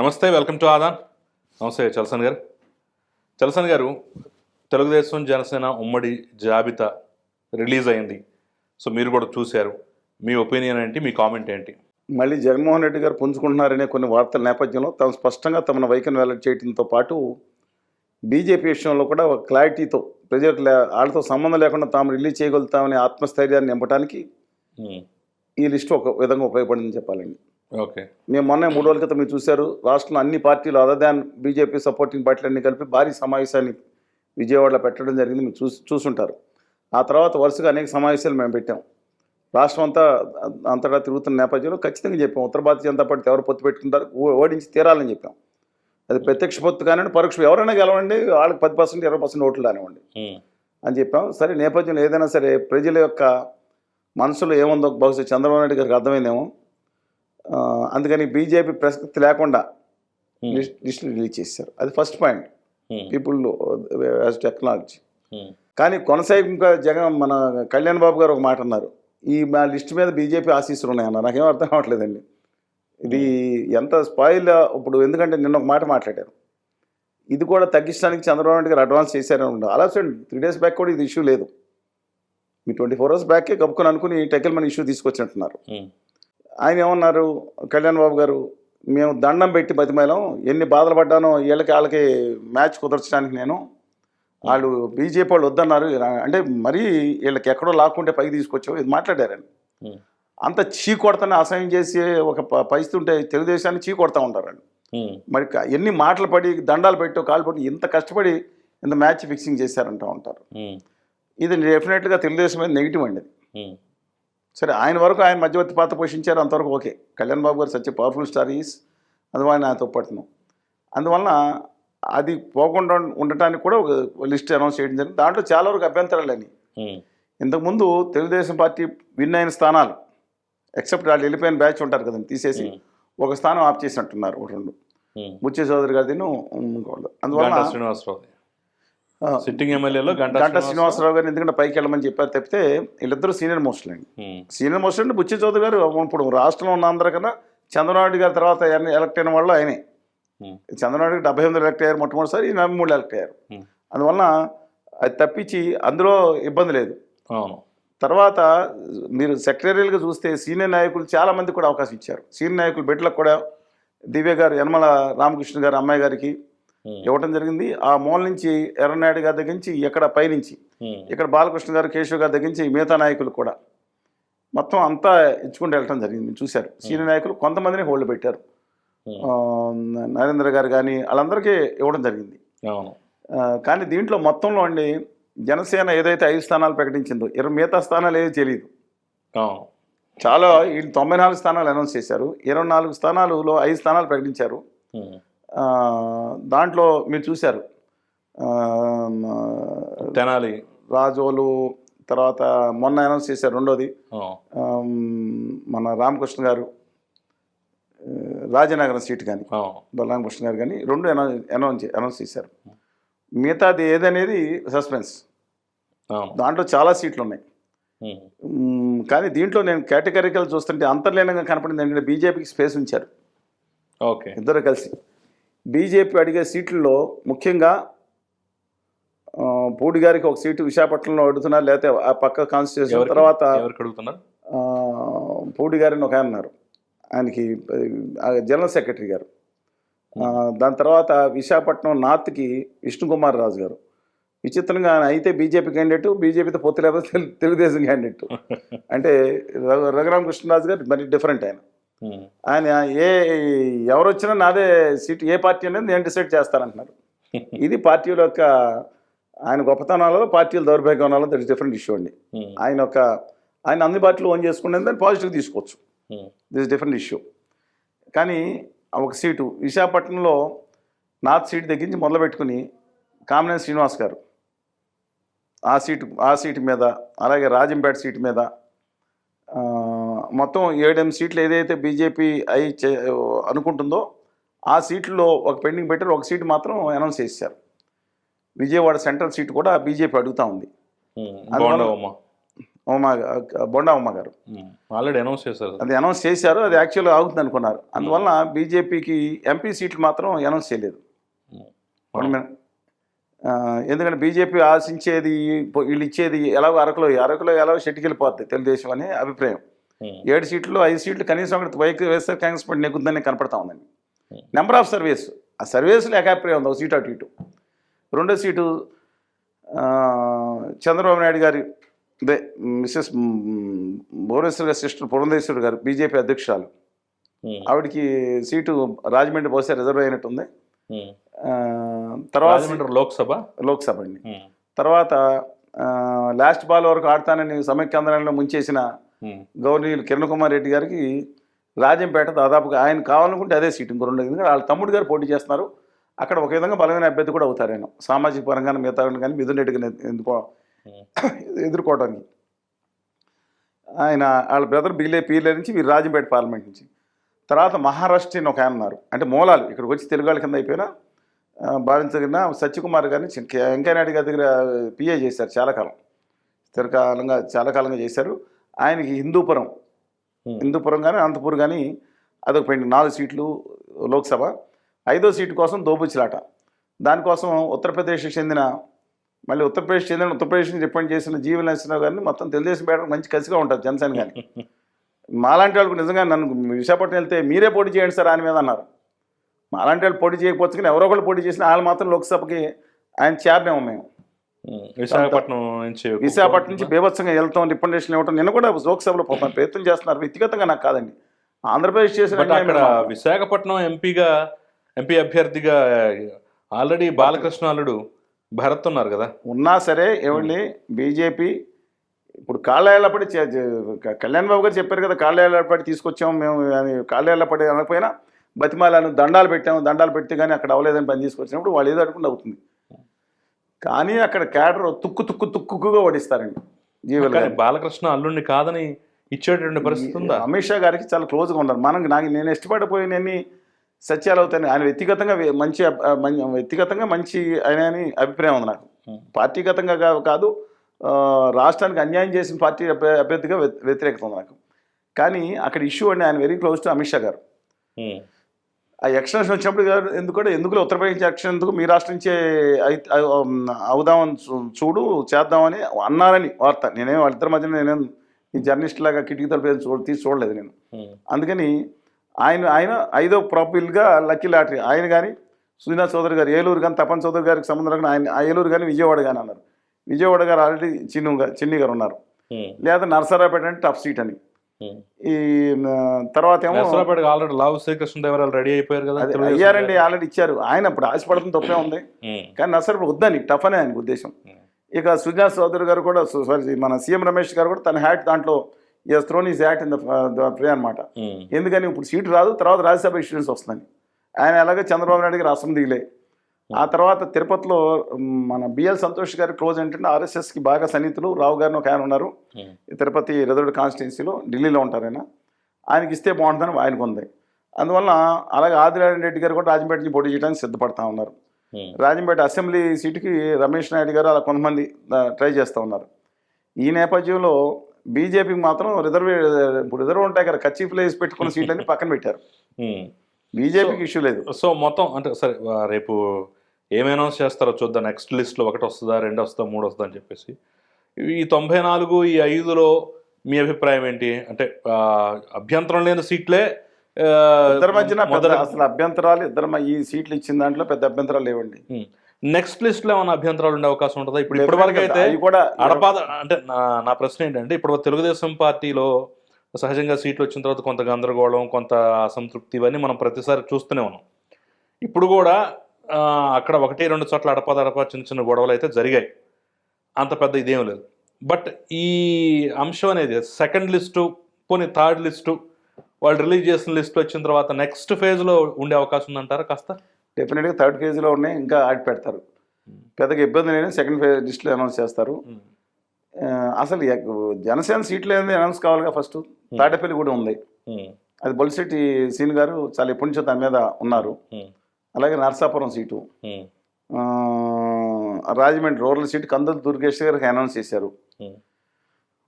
నమస్తే welcome to Aadan. నమస్తే చలసన్ గారు. చలసన్ గారు తెలుగుదేశం జనసేన ఉమ్మడి జాబితా రిలీజ్ అయింది. సో మీరు కూడా చూశారు. మీ ఒపీనియన్ ఏంటి? మీ కామెంట్ ఏంటి? మళ్ళీ జగన్మోహన్ రెడ్డి గారు పుంజుకుంటున్నారనే కొన్ని వార్తల నేపథ్యంలో తాము స్పష్టంగా తమ వైఖరిని వెల్లడి చేయడంతో పాటు బీజేపీ విషయంలో కూడా ఒక క్లారిటీతో ప్రజలకు వాళ్ళతో సంబంధం లేకుండా తాము రిలీజ్ చేయగలుగుతామనే ఆత్మస్థైర్యాన్ని నింపడానికి. ఈ లిస్టు ఒక విధంగా ఉపయోగపడిందని చెప్పాలండి. ఓకే. మేము మొన్న మూడు రోజుల క్రితం మీరు చూశారు రాష్ట్రంలో అన్ని పార్టీలు అదర్ దాన్ బీజేపీ సపోర్టింగ్ పార్టీలన్నీ కలిపి భారీ సమావేశాన్ని విజయవాడలో పెట్టడం జరిగింది మీరు చూసి చూసుంటారు. ఆ తర్వాత వరుసగా అనేక సమావేశాలు మేము పెట్టాం. రాష్ట్రం అంతా అంతటా తిరుగుతున్న నేపథ్యంలో ఖచ్చితంగా చెప్పాం. ఉత్తర భారతీయ జనతా పార్టీ ఎవరు పొత్తు పెట్టుకుంటారు ఓడించి తీరాలని చెప్పాం. అది ప్రత్యక్ష పొత్తు కానివ్వండి పరోక్ష ఎవరైనా గెలవండి వాళ్ళకి పది పర్సెంట్ ఇరవై పర్సెంట్ ఓట్లు కానివ్వండి. అని చెప్పాం. సరే నేపథ్యంలో ఏదైనా సరే ప్రజల యొక్క మనసులో ఏముందో బహుశా చంద్రబాబు నాయుడు గారికి అర్థమైందేమో అందుకని బీజేపీ ప్రసక్తి లేకుండా మ్మ్. లిస్ట్ రిలీజ్ చేశారు. అది first point. People as technology. కానీ కొనసాగింపుగా జగన్ మన కళ్యాణ్ బాబు గారు ఒక మాట అన్నారు. ఈ మా లిస్ట్ మీద బీజేపీ ఆశీస్సులు ఉన్నాయన్న నాకేం అర్థం కావట్లేదండి ఇది ఎంత స్పాయిల్ ఇప్పుడు ఎందుకంటే నిన్న ఒక మాట మాట్లాడారు. ఇది కూడా తగ్గించడానికి చంద్రబాబు నాయుడు గారు అడ్వాన్స్ చేశారని ఉండదు అలా త్రీ డేస్ బ్యాక్ కూడా ఇది ఇష్యూ లేదు. మీ ట్వంటీ ఫోర్ అవర్స్ బ్యాకే కప్పుకొని అనుకుని టెకిల్ మన ఇష్యూ తీసుకొచ్చినట్టున్నారు. మ్మ్. ఆయన ఏమన్నారు? కళ్యాణ్ బాబు గారు మేము దండం పెట్టి బతిమేలం. ఎన్ని బాధలు పడ్డానో వీళ్ళకి వాళ్ళకి మ్యాచ్ కుదర్చడానికి నేను. వాళ్ళు బీజేపీ వాళ్ళు వద్దన్నారు. అంటే మరీ వీళ్ళకి ఎక్కడో లాక్కుంటే పైకి తీసుకొచ్చావు. ఇది మాట్లాడారని. అంత చీ కొడతానే అసహ్యం చేసి ఒక పరిస్థితి ఉంటే తెలుగుదేశాన్ని చీ కొడతా ఉంటారండి. మరి ఎన్ని మాటలు పడి దండాలు పెట్టి కాలు పడి ఇంత కష్టపడి ఇంత మ్యాచ్ ఫిక్సింగ్ చేశారంటూ ఉంటారు. ఇది డెఫినెట్గా తెలుగుదేశం మీద నెగిటివ్ అండి. సరే ఆయన వరకు ఆయన మధ్యవర్తి పాత్ర పోషించారు అంతవరకు ఓకే. కళ్యాణ్ బాబు గారు సచ్ పవర్ఫుల్ స్టార్ ఈస్ అందువల్ల నాతో పడుతున్నాం అందువలన అది పోకుండా ఉండటానికి కూడా ఒక లిస్ట్ అనౌన్స్ చేయడం జరిగింది. దాంట్లో చాలా వరకు అభ్యంతరాలు అని. ఇంతకుముందు తెలుగుదేశం పార్టీ విన్ అయిన స్థానాలు ఎక్సెప్ట్ వాళ్ళు వెళ్ళిపోయిన బ్యాచ్ ఉంటారు కదండి తీసేసి. ఒక స్థానం ఆప్ చేసినట్టున్నారు ఒక రెండు. మ్మ్. బుచ్చే చౌదరి గారిది ఇంకోళ్ళు గంటా అందువల్ల శ్రీనివాసరావు. సిట్టింగ్ ఎమ్మెల్యేలో గంటా శ్రీనివాసరావు గారిని ఎందుకంటే పైకి వెళ్ళమని చెప్పారు తప్పితే వీళ్ళిద్దరూ సీనియర్ మోస్ట్లు అండి. సీనియర్ మోస్ట్ అంటే బుచ్చి చౌదరి గారు ఇప్పుడు రాష్ట్రంలో ఉన్న అందరికన్నా చంద్రబాబు నాయుడు గారి తర్వాత ఎన్ని ఎలక్ట్ అయిన వాళ్ళు ఆయనే మ్మ్. చంద్రబాబు నాయుడు డెబ్బై ఎనిమిది ఎలక్ట్ అయ్యారు మొట్టమొదటిసారి ఈ నలభై మూడు ఎలక్ట్ అయ్యారు. అందువలన అది తప్పించి అందులో ఇబ్బంది లేదు అవును తర్వాత మీరు సెక్రటరీలుగా చూస్తే సీనియర్ నాయకులు చాలా మంది కూడా అవకాశం ఇచ్చారు సీనియర్ నాయకులు బిడ్డలకు కూడా దివ్య గారు యనమల రామకృష్ణ గారు అమ్మాయి గారికి మ్మ్. ఇవ్వడం జరిగింది. ఆ మూల నుంచి ఎర్రనాయుడు గారి దగ్గర నుంచి ఎక్కడ పైనుంచి. ఇక్కడ బాలకృష్ణ గారు కేశవ్ గారి దగ్గర నుంచి మిగతా నాయకులు కూడా మొత్తం అంతా ఇచ్చుకుంటూ వెళ్ళటం జరిగింది. చూశారు. సీనియర్ నాయకులు కొంతమందిని హోల్డ్ పెట్టారు. నరేంద్ర గారు కానీ వాళ్ళందరికీ ఇవ్వడం జరిగింది. కానీ దీంట్లో మొత్తంలో అండి జనసేన ఏదైతే ఐదు స్థానాలు ప్రకటించిందో ఇరవై మిగతా స్థానాలు ఏదో తెలియదు. చాలా వీళ్ళు తొంభై నాలుగు స్థానాలు అనౌన్స్ చేశారు. ఇరవై నాలుగు స్థానాలలో ఐదు స్థానాలు ప్రకటించారు. దాంట్లో మీరు చూశారు. తెనాలి. రాజోలు తర్వాత మొన్న అనౌన్స్ చేశారు రెండోది. మన రామకృష్ణ గారు రాజనగరం సీట్ కానీ. బలరామకృష్ణ గారు కానీ రెండు అనౌన్స్ అనౌన్స్ చేశారు. మిగతాది ఏదనేది సస్పెన్స్. దాంట్లో చాలా సీట్లు ఉన్నాయి. కానీ దీంట్లో నేను కేటగిరికల్ చూస్తుంటే అంతర్లీనంగా కనపడింది ఏంటంటే బీజేపీకి స్పేస్ ఉంచారు. ఓకే. ఇద్దరు కలిసి. బీజేపీ అడిగే సీట్లలో ముఖ్యంగా పూడి గారికి ఒక సీటు విశాఖపట్నంలో అడుగుతున్నారు లేకపోతే ఆ పక్క కాన్స్టిట్యూషన్ తర్వాత పూడి గారిని ఒక ఆయన ఉన్నారు. ఆయనకి జనరల్ సెక్రటరీ గారు. దాని తర్వాత విశాఖపట్నం నార్త్కి విష్ణుకుమార్ రాజు గారు. విచిత్రంగా ఆయన అయితే బీజేపీ క్యాండిడేట్ బీజేపీతో పొత్తు లేకపోతే తెలు- తెలుగుదేశం క్యాండిడేట్ అంటే రఘు- రఘురామకృష్ణరాజు గారు మరి డిఫరెంట్ ఆయన. ఆయన ఏ ఎవరు వచ్చినా నాదే సీట్ ఏ పార్టీ అనేది నేను డిసైడ్ చేస్తానంటున్నారు. ఇది పార్టీల యొక్క ఆయన గొప్పతనాలలో పార్టీల దౌర్భాగ్యాలలో దట్ ఇస్ డిఫరెంట్ ఇష్యూ అండి. ఆయన ఒక ఆయన అన్ని పార్టీలు ఓన్ చేసుకునేది దాన్ని పాజిటివ్ తీసుకోవచ్చు. This different issue. కానీ ఒక సీటు విశాఖపట్నంలో నార్త్ సీట్ దగ్గర నుంచి మొదలుపెట్టుకుని కామినేని శ్రీనివాస్ గారు ఆ సీటు ఆ సీటు మీద అలాగే రాజంపేట సీటు మీద మొత్తం ఏడెనిమిది సీట్లు ఏదైతే బీజేపీ అయి అనుకుంటుందో ఆ సీట్లో ఒక పెండింగ్ పెట్టారు ఒక సీటు మాత్రం అనౌన్స్ చేశారు. విజయవాడ సెంట్రల్ సీట్ కూడా బీజేపీ అడుగుతా ఉంది. ఉమా బొండా ఉమ్మ గారు. ఆల్రెడీ అనౌన్స్ చేశారు. అది అనౌన్స్ చేశారు అది యాక్చువల్గా ఆగుతుంది అనుకున్నారు. అందువల్ల బీజేపీకి ఎంపీ సీట్లు మాత్రం అనౌన్స్ చేయలేదు. ఎందుకంటే బీజేపీ ఆశించేది వీళ్ళు ఇచ్చేది ఎలాగో అరకులో అరకులో ఎలాగో షెట్టికెళ్ళిపోద్ది తెలుగుదేశం అనే అభిప్రాయం. ఏడు సీట్లు ఐదు సీట్లు కనీసం ఒకటి వైకి వైఎస్ఆర్ కాంగ్రెస్ పార్టీ నెగ్గుద్దని కనపడతా ఉందండి. నెంబర్ ఆఫ్ సర్వేస్ ఆ సర్వేస్లో ఏకాభిప్రాయం ఉంది ఒక సీటు అటు ఇటు. రెండో సీటు చంద్రబాబు నాయుడు గారి అదే మిస్సెస్ భువనేశ్వర్ గారి సిస్టర్ పురంధేశ్వరి గారు బీజేపీ అధ్యక్షురాలు. ఆవిడకి సీటు రాజమండ్రి బహుశా రిజర్వ్ అయినట్టుంది. ఆ, తర్వాత రాజమండ్రి లోక్సభ? లోక్సభ అండి. తర్వాత లాస్ట్ బాల్ వరకు ఆడతానని సమైక్యాంధ్రంలో ముంచేసిన గవర్నీయులు కిరణ్ కుమార్ రెడ్డి గారికి రాజంపేట దాదాపుగా ఆయన కావాలనుకుంటే అదే సీట్ ఇంకో రెండు ఎందుకంటే వాళ్ళ తమ్ముడు గారు పోటీ చేస్తున్నారు. అక్కడ ఒక విధంగా బలమైన అభ్యర్థి కూడా అవుతారు ఆయన. సామాజిక పరంగా మిగతా కానీ మిథున్ రెడ్డి ఎందుకో ఎదుర్కోవడానికి ఆయన వాళ్ళ బ్రదర్ బిగిలే పీర్లే నుంచి వీరు రాజంపేట పార్లమెంట్ నుంచి. తర్వాత మహారాష్ట్ర ఒక ఆయన ఉన్నారు. అంటే మూలాలు ఇక్కడికి వచ్చి తెలుగు వాళ్ళ కింద అయిపోయినా భావించగిన సత్యకుమార్ గారిని వెంకయ్యనాయుడు గారి దగ్గర పిఏ చేశారు చాలా కాలం. స్థిరకాలంగా చాలా కాలంగా చేశారు. ఆయనకి హిందూపురం హిందూపురం కానీ అనంతపూర్ కానీ అదొక పెండి నాలుగు సీట్లు లోక్సభ. ఐదో సీటు కోసం దోబుచ్చిలాట దానికోసం ఉత్తరప్రదేశ్కి చెందిన మళ్ళీ ఉత్తరప్రదేశ్ చెందిన ఉత్తరప్రదేశ్ నుంచి రిప్రజెంట్ చేసిన జీవన్ నరసింహరావు గారిని మొత్తం తెలుగుదేశం పేట మంచి కసిగా ఉంటుంది జనసేన కానీ మాలాంటి వాళ్ళకు నిజంగా నన్ను విశాఖపట్నం వెళ్తే మీరే పోటీ చేయండి సార్ ఆయన మీద అన్నారు. మాలాంటి వాళ్ళు పోటీ చేయకపోవచ్చు కానీ ఎవరో ఒకళ్ళు పోటీ చేసిన వాళ్ళు మాత్రం లోక్సభకి ఆయన చేరలేము మేము. విశాఖపట్నం నుంచి విశాఖపట్నం నుంచి బీభత్సంగా వెళ్తాం రిప్రజెంటేషన్ ఇవ్వటం నిన్న కూడా లోక్సభలో పాపం ప్రయత్నం చేస్తున్నారు. వ్యక్తిగతంగా నాకు కాదండి. ఆంధ్రప్రదేశ్ చేసిన అక్కడ విశాఖపట్నం ఎంపీగా ఎంపీ అభ్యర్థిగా ఆల్రెడీ బాలకృష్ణ అల్లుడు భరత్ ఉన్నారు కదా. ఉన్నా సరే ఏమండి బీజేపీ. ఇప్పుడు కాళ్ళేళ్ళపడి కళ్యాణ్ బాబు గారు చెప్పారు కదా కాళ్ళేళ్ళపడి తీసుకొచ్చాము మేము అని కాళ్ళేళ్ళపడి అనకపోయినా బతిమాలను దండాలు పెట్టాము దండాలు పెడితే కానీ అక్కడ అవ్వలేదని పని తీసుకొచ్చినప్పుడు వాళ్ళు ఏదో అడుగుండి అవుతుంది కానీ అక్కడ క్యాడర్ తుక్కు తుక్కు తుక్కుగా ఓడిస్తారండి గారు. బాలకృష్ణ అల్లుడిని కాదని ఇచ్చేటటువంటి పరిస్థితి ఉందా? అమిత్ షా గారికి చాలా క్లోజ్గా ఉన్నారు. మనం నాకు నేను ఇష్టపడిపోయినన్ని సత్యాలు అవుతాయి ఆయన వ్యక్తిగతంగా మంచి వ్యక్తిగతంగా మంచి ఆయన అని అభిప్రాయం ఉంది నాకు. పార్టీగతంగా కాదు రాష్ట్రానికి అన్యాయం చేసిన పార్టీ అభ్య- అభ్యర్థిగా వ్య- వ్యతిరేకత ఉంది నాకు. కానీ అక్కడ ఇష్యూ అండి ఆయన very close to Amit Shah గారు. ఆ ఎక్స్టెన్షన్ వచ్చినప్పుడు ఎందుకంటే ఎందుకు ఉత్తరప్రదేశ్ ఎక్షన్ ఎందుకు మీ రాష్ట్రం నుంచే అవుదామని చూడు చేద్దామని అన్నారని వార్త నేనేం వాళ్ళిద్దరి మధ్యన నేనేం ఈ జర్నలిస్ట్ లాగా కిటికీ తలుపు ఏం చూడ తీసి చూడలేదు నేను. అందుకని ఆయన ఆయన ఐదో ప్రాఫిల్గా లక్కీ లాటరీ ఆయన కానీ సుజనా చౌదరి గారు ఏలూరు కానీ తపన్ చౌదరి గారికి సంబంధం లేకుండా ఆయన ఏలూరు కానీ విజయవాడ కానీ అన్నారు విజయవాడ గారు ఆల్రెడీ చిన్ను చిన్ని గారు ఉన్నారు. లేదా నరసరావుపేట అంటే టఫ్ సీట్ అని. ఈ తర్వాత ఏమో ఆల్రెడీ లావు శ్రీకృష్ణదేవరాయలు రెడీ అయిపోయారు కదా అయ్యారండి ఆల్రెడీ ఇచ్చారు. ఆయన ఇప్పుడు ఆశపడుతుంది తప్పే ఉంది. కానీ నర్సరావుపేట వద్దని టఫ్ అనే ఆయనకు ఉద్దేశం. ఇక సుజనా చౌదరి గారు కూడా సారీ మన సీఎం రమేష్ గారు కూడా తన హ్యాట్ దాంట్లో as thrown is hat in the అనమాట. ఎందుకని ఇప్పుడు సీటు రాదు తర్వాత రాజ్యసభ ఇన్సూరెన్స్ వస్తుందని ఆయన అలాగే చంద్రబాబు నాయుడు గారు దిగిలే ఆ తర్వాత తిరుపతిలో మన బిఎల్ సంతోష్ గారి క్లోజ్ ఏంటంటే ఆర్ఎస్ఎస్కి బాగా సన్నిహితులు రావు గారిని ఒక ఆయన ఉన్నారు. తిరుపతి రిజర్వ్డ్ కాన్స్టిట్యున్సీలో ఢిల్లీలో ఉంటారు ఆయన. ఆయనకి ఇస్తే బాగుంటుందని ఆయనకు ఉంది. అందువల్ల అలాగే ఆదినారాయణ రెడ్డి గారు కూడా రాజంపేట నుంచి పోటీ చేయడానికి సిద్ధపడతా ఉన్నారు. రాజంపేట అసెంబ్లీ సీటుకి రమేష్ నాయుడు గారు అలా కొంతమంది ట్రై చేస్తూ ఉన్నారు. ఈ నేపథ్యంలో బీజేపీకి మాత్రం రిజర్వ్ ఇప్పుడు రిజర్వ్ ఉంటాయి కదా కచ్చీఫ్లో వేసి పెట్టుకున్న సీట్లన్నీ పక్కన పెట్టారు. బీజేపీకి ఇష్యూ లేదు. సో మొత్తం అంటే సరే రేపు ఏం అనౌన్స్ చేస్తారో చూద్దాం. నెక్స్ట్ లిస్ట్లో ఒకటి వస్తుందా రెండు వస్తుందా మూడు వస్తుందా అని చెప్పేసి. ఈ తొంభై నాలుగు ఈ ఐదులో మీ అభిప్రాయం ఏంటి? అంటే అభ్యంతరం లేని సీట్లే ఇద్దరి మధ్యన అసలు అభ్యంతరాలు ఇద్దరు ఈ సీట్లు ఇచ్చిన దాంట్లో పెద్ద అభ్యంతరాలు లేవండి. నెక్స్ట్ లిస్ట్లో ఏమైనా అభ్యంతరాలు ఉండే అవకాశం ఉంటుందా? ఇప్పుడు ఇప్పటి వరకు అయితే కూడా అడపాద అంటే నా ప్రశ్న ఏంటంటే ఇప్పుడు తెలుగుదేశం పార్టీలో సహజంగా సీట్లు వచ్చిన తర్వాత కొంత గందరగోళం కొంత అసంతృప్తి ఇవన్నీ మనం ప్రతిసారి చూస్తూనే ఉన్నాం. ఇప్పుడు కూడా అక్కడ ఒకటి రెండు చోట్ల అడపాద అడపా చిన్న చిన్న గొడవలు అయితే జరిగాయి. అంత పెద్ద ఇదేం లేదు. బట్ ఈ అంశం అనేది సెకండ్ లిస్టు పోనీ థర్డ్ లిస్టు వాళ్ళు రిలీజ్ చేసిన లిస్ట్ వచ్చిన తర్వాత నెక్స్ట్ ఫేజ్లో ఉండే అవకాశం ఉందంటారా కాస్త? డెఫినెట్గా థర్డ్ ఫేజ్లో ఉన్నాయి ఇంకా ఆడి పెడతారు. పెద్దగా ఇబ్బంది లేని సెకండ్ ఫేజ్ లిస్ట్లో అనౌన్స్ చేస్తారు. ఆ, అసలు జనసేన సీట్లు ఏంది అనౌన్స్ కావాలిగా ఫస్ట్ తాడేపల్లి కూడా ఉంది. అది బొలిశెట్టి సీన్ గారు చాలా ఎప్పటి నుంచో దాని మీద ఉన్నారు. అలాగే Narsapuram seat. Rajahmundry rural seat Kandula Durgesh గారికి అనౌన్స్ చేశారు.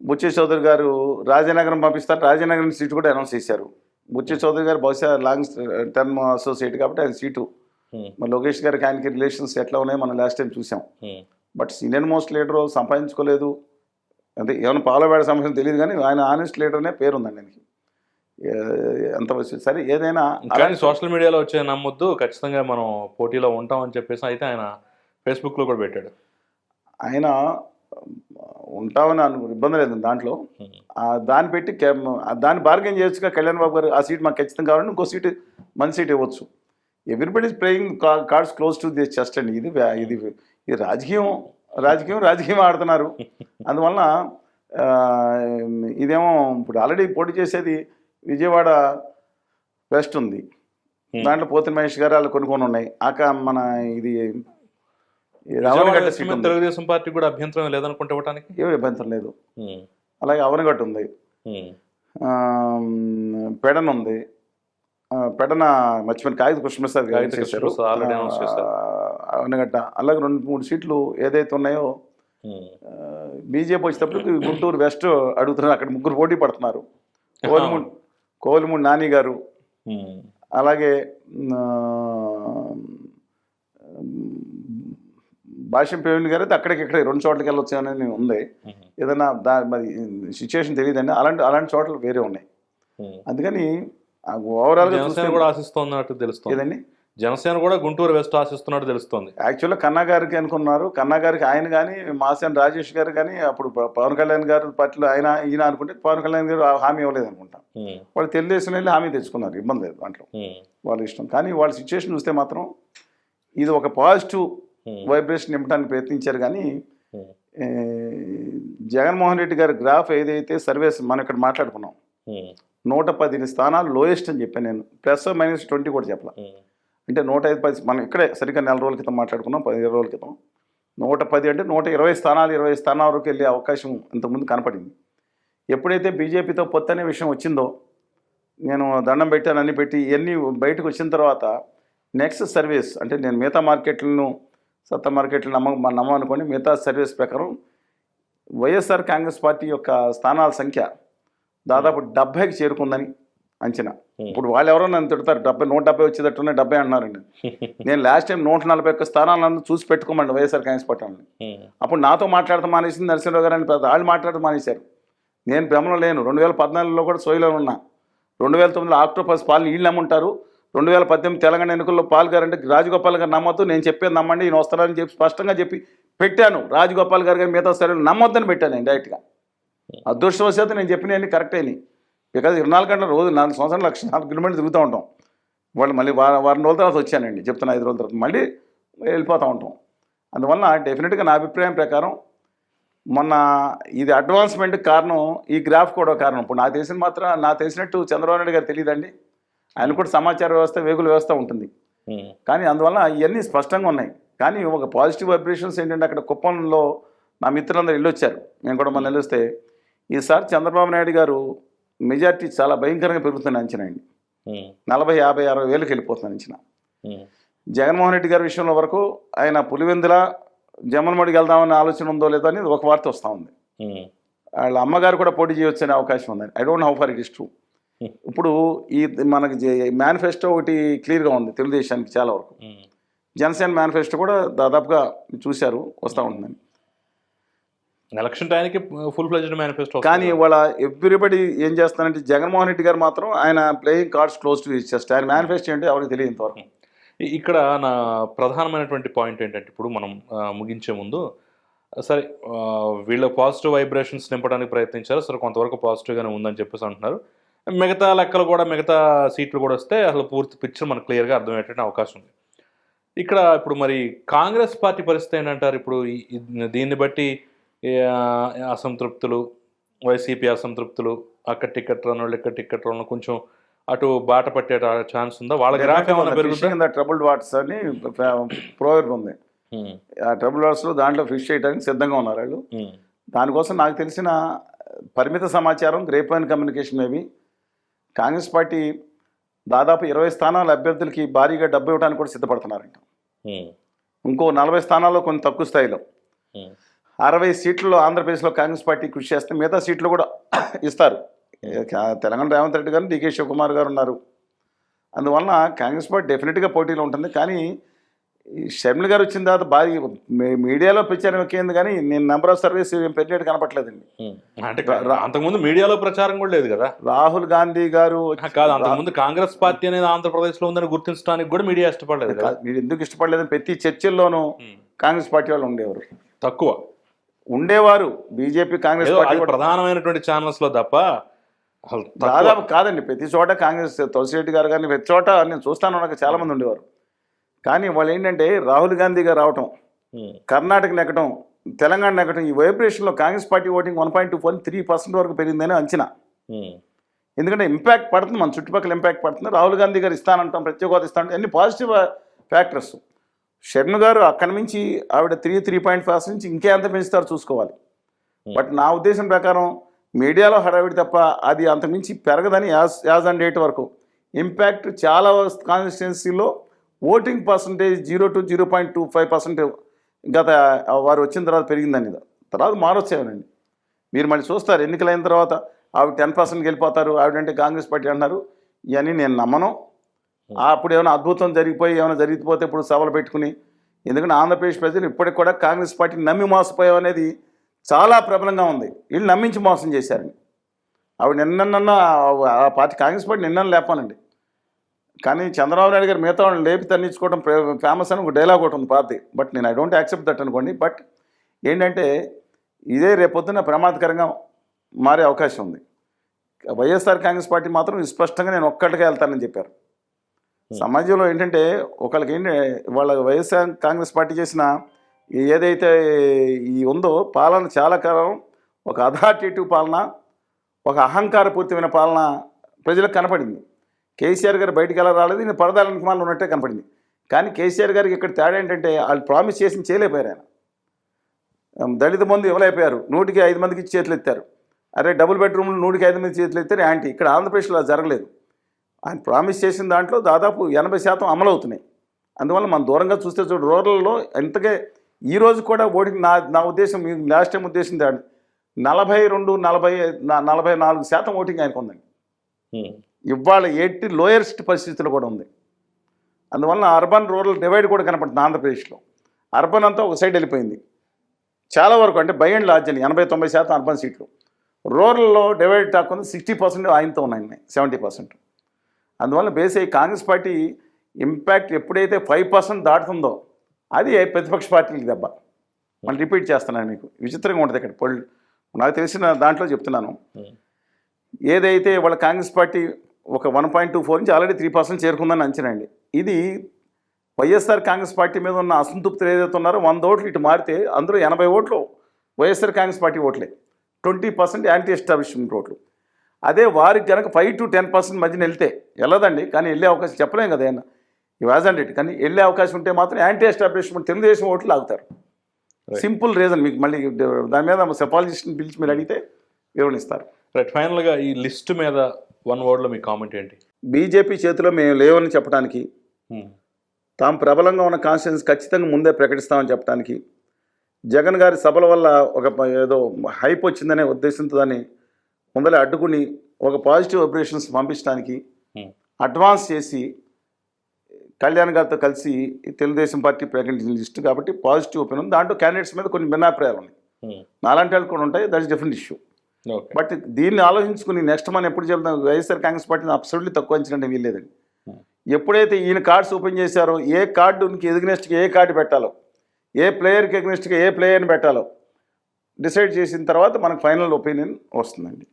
బుచ్చి చౌదరి గారు రాజనగరం పంపిస్తారు. రాజనగరం సీటు కూడా అనౌన్స్ చేశారు. బుచ్చి చౌదరి గారు బహుశా లాంగ్ టర్మ్ అసోసియేట్ కాబట్టి ఆయన సీటు. మరి లోకేష్ గారికి ఆయనకి రిలేషన్స్ ఎట్లా ఉన్నాయో మనం లాస్ట్ టైం చూసాం. బట్ సీనియర్ మోస్ట్ లీడర్ సంపాదించుకోలేదు. అంటే ఏమైనా పాలబేడ సమస్యలు తెలియదు కానీ ఆయన ఆనెస్ట్ లీడర్ అనే పేరు ఉందండి ఆయనకి. ఎంత సరే ఏదైనా కానీ సోషల్ మీడియాలో వచ్చే నమ్మొద్దు. ఖచ్చితంగా మనం పోటీలో ఉంటాం అని చెప్పేసి అయితే ఆయన ఫేస్బుక్లో కూడా పెట్టాడు. ఆయన ఉంటామని అను ఇబ్బంది లేదు దాంట్లో. దాన్ని పెట్టి దాన్ని బార్గెన్ చేయొచ్చుగా కళ్యాణ్ బాబు గారు ఆ సీట్ మాకు ఖచ్చితంగా కావాలంటే ఇంకో సీట్ మంచి సీట్ ఇవ్వచ్చు. Everybody is playing cards close to the chest అండి. ఇది ఇది ఇది రాజకీయం. రాజకీయం రాజకీయం ఆడుతున్నారు. అందువలన ఇదేమో ఇప్పుడు ఆల్రెడీ పోటీ చేసేది విజయవాడ వెస్ట్ ఉంది. దాంట్లో పోతిన మహేష్ గారు వాళ్ళు కొన్ని కొన్ని ఉన్నాయి. ఆక మన ఇది తెలుగుదేశం పార్టీ కూడా అభ్యంతరం లేదనుకుంటే ఇవ్వడానికి ఏమి ఇబ్బంది లేదు. అలాగే అవనగడ్డ ఉంది. పెడన ఉంది. పెడన మర్చిపోయిన. కాగిత కృష్ణప్రసాద్ గారు చేశారు. అవనగడ్డ. అలాగే రెండు మూడు సీట్లు ఏదైతే ఉన్నాయో. బీజేపీ వచ్చేటప్పుడు గుంటూరు వెస్ట్ అడుగుతున్నారు. అక్కడ ముగ్గురు పోటీ పడుతున్నారు. కోలిమూడి నాని గారు. అలాగే భాష్యం ప్రవీణ్ గారు అయితే అక్కడికి ఇక్కడ రెండు చోట్లకి వెళ్ళొచ్చు అని ఉంది. ఏదైనా దా మరి సిచ్యువేషన్ తెలియదండి. అలాంటి అలాంటి చోట్ల వేరే ఉన్నాయి. అందుకని ఓవరాల్గా చూస్తే కూడా ఆశిస్తున్నట్టు తెలుస్తుంది. ఏదండి? జనసేన కూడా గుంటూరు వెస్ట్ ఆశిస్తున్నట్టు తెలుస్తుంది. యాక్చువల్గా కన్నా గారికి అనుకున్నారు. కన్నా గారికి ఆయన కానీ మాసేన్ రాజేష్ గారు కానీ అప్పుడు పవన్ కళ్యాణ్ గారు పట్ల ఆయన ఈయన అనుకుంటే పవన్ కళ్యాణ్ గారు హామీ ఇవ్వలేదు అనుకుంటా. వాళ్ళు తెలుగుదేశం వెళ్ళి హామీ తెచ్చుకున్నారు. ఇబ్బంది లేదు దాంట్లో. వాళ్ళ ఇష్టం. కానీ వాళ్ళ సిచ్యువేషన్ చూస్తే మాత్రం ఇది ఒక పాజిటివ్ వైబ్రేషన్ ఇవ్వడానికి ప్రయత్నించారు కానీ జగన్మోహన్ రెడ్డి గారి గ్రాఫ్ ఏదైతే సర్వేస్ మనం ఇక్కడ మాట్లాడుకున్నాం నూట పది స్థానాలు లోయెస్ట్ అని చెప్పాను నేను. ప్లస్ మైనస్ ట్వంటీ కూడా చెప్పాల. అంటే నూట ఐదు పది మనం ఇక్కడే సరిగ్గా నెల రోజుల క్రితం మాట్లాడుకున్నాం పది ఇరవై రోజుల క్రితం. నూట పది అంటే నూట ఇరవై స్థానాలు ఇరవై స్థానాల వరకు వెళ్ళే అవకాశం ఇంతకుముందు కనపడింది. ఎప్పుడైతే బీజేపీతో పొత్తు అనే విషయం వచ్చిందో నేను దండం పెట్టాను అన్ని పెట్టి ఇవన్నీ బయటకు వచ్చిన తర్వాత నెక్స్ట్ సర్వీస్ అంటే నేను మిగతా మార్కెట్లను సత్తా మార్కెట్లను నమ్మ నమ్మనుకోండి మిగతా సర్వీస్ ప్రకారం వైఎస్ఆర్ కాంగ్రెస్ పార్టీ యొక్క స్థానాల సంఖ్య దాదాపు డెబ్బైకి చేరుకుందని అంచనా. ఇప్పుడు వాళ్ళు ఎవరో నన్ను తిడతారు డెబ్బై నూట డెబ్బై వచ్చేటట్టున్నాయి డెబ్బై అంటున్నారండి నేను లాస్ట్ టైం నూట నలభై ఒక్క స్థానాలను చూసి పెట్టుకోమండి వైఎస్ఆర్ కాంగ్రెస్. ఉమ్, అప్పుడు నాతో మాట్లాడతా మానేసింది నరసింహరావు గారు అని పెద్ద వాళ్ళు మాట్లాడటం మానేశారు. నేను భ్రమలో లేను. రెండు వేల పద్నాలుగులో కూడా సోయిలో ఉన్నా. రెండు వేల తొమ్మిదిలో ఆక్టోపస్ పాలు నీళ్ళు నమ్ముంటారు. రెండు వేల పద్దెనిమిది తెలంగాణ ఎన్నికల్లో పాల్ గారు అంటే రాజగోపాల్ గారు నమ్మొద్దు నేను చెప్పేది నమ్మండి ఈయన వస్తారని చెప్పి స్పష్టంగా చెప్పి పెట్టాను. రాజగోపాల్ గారు కానీ మిగతా సరే నమ్మొద్దని పెట్టాను నేను డైరెక్ట్గా. అదృష్టవశాత్తు నేను చెప్పినవన్నీ కరెక్ట్ అయినాయి. బికాజ్ ఇరవై నాలుగు గంటల రోజు నాలుగు సంవత్సరాలు లక్ష నాలుగు కిలోమీటర్లు తిరుగుతూ ఉంటాం. వాళ్ళు మళ్ళీ వారం వారం రోజుల తర్వాత వచ్చానండి చెప్తున్నా ఐదు రోజుల తర్వాత. మళ్ళీ వెళ్ళిపోతూ ఉంటాం. అందువల్ల డెఫినెట్గా నా అభిప్రాయం ప్రకారం మొన్న ఇది అడ్వాన్స్మెంట్ కారణం ఈ గ్రాఫ్ కూడా కారణం. ఇప్పుడు నాకు తెలిసిన మాత్రం నాకు తెలిసినట్టు చంద్రబాబు నాయుడు గారు తెలియదండి. ఆయన కూడా సమాచార వ్యవస్థ వేగుల వ్యవస్థ ఉంటుంది. కానీ అందువల్ల ఇవన్నీ స్పష్టంగా ఉన్నాయి. కానీ ఒక పాజిటివ్ వైబ్రేషన్స్ ఏంటంటే అక్కడ కుప్పంలో నా మిత్రులందరూ వెళ్ళొచ్చారు మేము కూడా మన వెళ్ళొస్తే ఈసారి చంద్రబాబు నాయుడు గారు మెజార్టీ చాలా భయంకరంగా పెరుగుతుంది అంచనా అండి. నలభై యాభై అరవై వేలకు వెళ్ళిపోతుంది అంచనా. జగన్మోహన్ రెడ్డి గారి విషయంలో వరకు ఆయన పులివెందుల జమ్మలమడికి వెళ్దామనే ఆలోచన ఉందో లేదో అనేది ఒక వార్త వస్తూ ఉంది. వాళ్ళ అమ్మగారు కూడా పోటీ చేయొచ్చు అనే అవకాశం ఉందండి. I don't how far it is true. ఇప్పుడు ఈ మనకి మేనిఫెస్టో ఒకటి క్లియర్గా ఉంది తెలుగుదేశానికి చాలా వరకు. జనసేన మేనిఫెస్టో కూడా దాదాపుగా చూశారు వస్తూ ఉంటుందని ఎలక్షన్ టైంకి ఫుల్ ఫ్లెజ్డ్ మేనిఫెస్టో కానీ ఇవాళ ఎవ్రీబడి ఏం చేస్తారంటే జగన్మోహన్ రెడ్డి గారు మాత్రం ఆయన playing cards close to chest ఆయన మేనిఫెస్టో ఏంటో ఎవరికి తెలియదు ఇంతవరకు. ఇక్కడ నా ప్రధానమైనటువంటి పాయింట్ ఏంటంటే ఇప్పుడు మనం ముగించే ముందు సరే వీళ్ళ పాజిటివ్ వైబ్రేషన్స్ నింపడానికి ప్రయత్నించారు. సరే కొంతవరకు పాజిటివ్గానే ఉందని చెప్పేసి అంటున్నారు. మిగతా లెక్కలు కూడా మిగతా సీట్లు కూడా వస్తే అసలు పూర్తి పిక్చర్ మనకు క్లియర్గా అర్థమయ్యేటువంటి అవకాశం ఉంది. ఇక్కడ ఇప్పుడు మరి కాంగ్రెస్ పార్టీ పరిస్థితి ఏంటంటారు? ఇప్పుడు దీన్ని బట్టి అసంతృప్తులు వైసీపీ అసంతృప్తులు అక్కడ టికెట్ రన్ ఇక్కడ టికెట్ రన్ కొంచెం అటు బాట పట్టే ఛాన్స్ ఉందా? వాళ్ళ గ్రాఫ్ ట్రబుల్డ్ వాటర్స్ అని ప్రోవర్బ్ ఉంది. ఆ ట్రబుల్ వాటర్స్లో దాంట్లో ఫిష్ చేయడానికి సిద్ధంగా ఉన్నారు వాళ్ళు. దానికోసం నాకు తెలిసిన పరిమిత సమాచారం grapevine communication maybe. Congress party దాదాపు ఇరవై స్థానాల అభ్యర్థులకి భారీగా డబ్బు ఇవ్వడానికి కూడా సిద్ధపడుతున్నారంట. ఇంకో నలభై స్థానాల్లో కొన్ని తక్కువ స్థాయిలో. అరవై సీట్లలో ఆంధ్రప్రదేశ్లో కాంగ్రెస్ పార్టీ కృషి చేస్తే మిగతా సీట్లు కూడా ఇస్తారు. తెలంగాణ రేవంత్ రెడ్డి గారు డికే శివకుమార్ గారు ఉన్నారు. అందువలన కాంగ్రెస్ పార్టీ డెఫినెట్గా పోటీలో ఉంటుంది. కానీ ఈ షర్మిల గారు వచ్చిన తర్వాత భారీ మీడియాలో ప్రచారం ఎక్కింది కానీ నేను నెంబర్ ఆఫ్ సర్వీస్ ఏం పెరిగినట్టు కనపట్లేదండి. అంటే అంతకుముందు మీడియాలో ప్రచారం కూడా లేదు కదా? రాహుల్ గాంధీ గారు కాదు అంతకుముందు కాంగ్రెస్ పార్టీ అనేది ఆంధ్రప్రదేశ్లో ఉందని గుర్తించడానికి కూడా మీడియా ఇష్టపడలేదు మీరు ఎందుకు ఇష్టపడలేదని ప్రతి చర్చల్లోనూ. కాంగ్రెస్ పార్టీ వాళ్ళు ఉండేవారు. తక్కువ. ఉండేవారు బీజేపీ కాంగ్రెస్ పార్టీ ప్రధానమైనటువంటి ఛానల్స్లో తప్ప. దాదాపు కాదండి ప్రతి చోట కాంగ్రెస్ తులసిరెడ్డి గారు కానీ ప్రతి చోట నేను చూస్తాను నాకు చాలా మంది ఉండేవారు కానీ వాళ్ళు ఏంటంటే రాహుల్ గాంధీ గారు రావటం ఉమ్. కర్ణాటక నెగ్గటం తెలంగాణ నెగ్గటం ఈ వైబ్రేషన్లో Congress party voting one point two four three percent వరకు పెరిగిందని అంచనా ఉమ్. ఎందుకంటే ఇంపాక్ట్ పడుతుంది మన చుట్టుపక్కల ఇంపాక్ట్ పడుతుంది రాహుల్ గాంధీ గారు ఇస్తానంటాం ప్రత్యేక హోదా ఇస్తానంటాం అన్ని పాజిటివ్ ఫ్యాక్టర్స్ శర్మ గారు అక్కడి నుంచి ఆవిడ త్రీ త్రీ పాయింట్ ఫైవ్ నుంచి ఇంకే ఎంత పెంచుతారో చూసుకోవాలి. బట్ నా ఉద్దేశం ప్రకారం మీడియాలో హడావిడి తప్ప అది అంతకుమించి పెరగదని యాజ్ యాజ్ అండ్ డేట్ వరకు. ఇంపాక్ట్ చాలా కాన్స్టిట్యున్సీలో voting percentage zero to zero point two five percent గత వారు వచ్చిన తర్వాత పెరిగిందని తర్వాత మారొచ్చేవనండి. మీరు మళ్ళీ చూస్తారు ఎన్నికలైన తర్వాత ఆవిడ టెన్ పర్సెంట్కి వెళ్ళిపోతారు ఆవిడంటే కాంగ్రెస్ పార్టీ అంటున్నారు ఇవన్నీ నేను నమ్మను. అప్పుడు ఏమైనా అద్భుతం జరిగిపోయి ఏమైనా జరిగిపోతే ఇప్పుడు సభలు పెట్టుకుని. ఎందుకంటే ఆంధ్రప్రదేశ్ ప్రజలు ఇప్పటికి కూడా కాంగ్రెస్ పార్టీని నమ్మి మోసపోయాం అనేది చాలా ప్రబలంగా ఉంది. వీళ్ళు నమ్మించి మోసం చేశారు. ఆవిడ నిన్న ఆ పార్టీ కాంగ్రెస్ పార్టీ నిన్న లేపానండి కానీ చంద్రబాబు నాయుడు గారు మిగతా వాళ్ళని లేపి తన్నించుకోవడం ఫేమస్ అని ఒక డైలాగ్ ఒకటి ఉంది పార్టీ. బట్ నేను ఐ డోంట్ యాక్సెప్ట్ దట్ అనుకోండి. బట్ ఏంటంటే ఇదే రేపొద్దున ప్రమాదకరంగా మారే అవకాశం ఉంది. వైఎస్ఆర్ కాంగ్రెస్ పార్టీ మాత్రం స్పష్టంగా నేను ఒక్కటిగా వెళ్తానని చెప్పారు. Hmm. సమాజంలో ఏంటంటే ఒకళ్ళకి ఏంటి వాళ్ళ వైఎస్ఆర్ కాంగ్రెస్ పార్టీ చేసిన ఏదైతే ఈ ఉందో పాలన చాలా కాలం ఒక అథారిటేటివ్ పాలన ఒక అహంకారపూరితమైన పాలన ప్రజలకు కనపడింది. కేసీఆర్ గారు బయటికి ఎలా రాలేదు నేను పరదాల నియమాలు ఉన్నట్టే కనపడింది. కానీ కేసీఆర్ గారికి ఇక్కడ తేడా ఏంటంటే వాళ్ళు ప్రామిస్ చేసి చేయలేకపోయారు ఆయన. దళిత బంధు ఇవ్వలేకపోయారు. నూటికి ఐదు మందికి చేతులు ఎత్తారు. అరే డబుల్ బెడ్రూమ్లు నూటికి ఐదు మంది చేతులు ఎత్తారు. యాంటీ ఇక్కడ ఆంధ్రప్రదేశ్లో జరగలేదు. ఆయన ప్రామిస్ చేసిన దాంట్లో దాదాపు ఎనభై శాతం అమలు అవుతున్నాయి అందువల్ల మనం దూరంగా చూస్తే చూడు రూరల్లో ఎంతకే ఈ రోజు కూడా ఓటింగ్ నా నా ఉద్దేశం లాస్ట్ టైం ఉద్దేశం దాడి నలభై రెండు నలభై నలభై నాలుగు శాతం ఓటింగ్ ఆయనకు ఉందండి. ఇవాళ ఎట్టి లోయెస్ట్ పరిస్థితులు కూడా ఉంది. అందువల్ల అర్బన్ రూరల్ డివైడ్ కూడా కనపడుతుంది ఆంధ్రప్రదేశ్లో. అర్బన్ అంతా ఒక సైడ్ వెళ్ళిపోయింది. చాలా వరకు అంటే బై అండ్ లార్జ్ అని ఎనభై తొంభై శాతం అర్బన్ సీట్లు. రూరల్లో డివైడ్ ఉంది సిక్స్టీ పర్సెంట్ ఆయనతో ఉన్నాయి సెవెంటీ పర్సెంట్. అందువల్ల బేస్ అయ్యి కాంగ్రెస్ పార్టీ ఇంపాక్ట్ ఎప్పుడైతే ఫైవ్ పర్సెంట్ దాటుతుందో అది ప్రతిపక్ష పార్టీలకి దెబ్బ. మళ్ళీ రిపీట్ చేస్తున్నాను మీకు. విచిత్రంగా ఉంటుంది ఇక్కడ పొల్ నాకు తెలిసిన దాంట్లో చెప్తున్నాను. ఏదైతే వాళ్ళ కాంగ్రెస్ పార్టీ ఒక వన్ పాయింట్ టూ ఫోర్ నుంచి ఆల్రెడీ త్రీ పర్సెంట్ చేరుకుందని అంచనా అండి ఇది వైఎస్ఆర్ కాంగ్రెస్ పార్టీ మీద ఉన్న అసంతృప్తులు ఏదైతే ఉన్నారో వంద ఓట్లు ఇటు మారితే అందులో ఎనభై ఓట్లు వైఎస్ఆర్ కాంగ్రెస్ పార్టీ ఓట్లే. ట్వంటీ పర్సెంట్ యాంటీ ఎస్టాబ్లిష్మెంట్ ఓట్లు. అదే వారికి కనుక ఫైవ్ టు టెన్ పర్సెంట్ మధ్యన వెళ్తే వెళ్ళదండి కానీ వెళ్ళే అవకాశం చెప్పలేం కదా ఆయన. వ్యాజన్ ఇట్ కానీ వెళ్ళే అవకాశం ఉంటే మాత్రం యాంటీ ఎస్టాబ్లిష్మెంట్ తెలుగుదేశం ఓట్లు లాగుతారు. సింపుల్ రీజన్ మీకు మళ్ళీ దాని మీద సెపాలజిస్ట్ని పిలిచి మీరు అడిగితే వివరణిస్తారు. రైట్ ఫైనల్గా ఈ లిస్ట్ మీద వన్ వర్డ్లో మీ కామెంట్ ఏంటి? బీజేపీ చేతిలో మేము లేవని చెప్పడానికి ఉమ్. తాము ప్రబలంగా ఉన్న కాన్స్టిట్యూన్స్ ఖచ్చితంగా ముందే ప్రకటిస్తామని చెప్పడానికి జగన్ గారి సభల వల్ల ఒక ఏదో హైప్ వచ్చిందనే ఉద్దేశంతో దాన్ని ముందలే అడ్డుకుని ఒక పాజిటివ్ వైబ్రేషన్స్ పంపించడానికి ఉమ్. అడ్వాన్స్ చేసి కళ్యాణ్ గారితో కలిసి తెలుగుదేశం పార్టీ ప్రకటించిన లిస్ట్ కాబట్టి పాజిటివ్ ఒపీనియన్ ఉంది. దాంట్లో క్యాండిడేట్స్ మీద కొన్ని భిన్నాభిప్రాయాలు ఉన్నాయి. ఉమ్. నాలాంటి వాళ్ళు కూడా ఉంటాయి. That is different issue but దీన్ని ఆలోచించుకుని నెక్స్ట్ మనం ఎప్పుడు చెప్తాం వైఎస్ఆర్ కాంగ్రెస్ పార్టీని అబ్సల్యూట్లీ తక్కువ అంచనా వీల్లేదండి Hmm. ఎప్పుడైతే ఈయన కార్డ్స్ ఓపెన్ చేశారో ఏ కార్డుకి ఎగ్నెస్ట్గా ఏ కార్డు పెట్టాలో ఏ ప్లేయర్కి ఎగ్నెస్ట్గా ఏ ప్లేయర్ని పెట్టాలో డిసైడ్ చేసిన తర్వాత మనకు ఫైనల్ ఒపీనియన్ వస్తుందండి.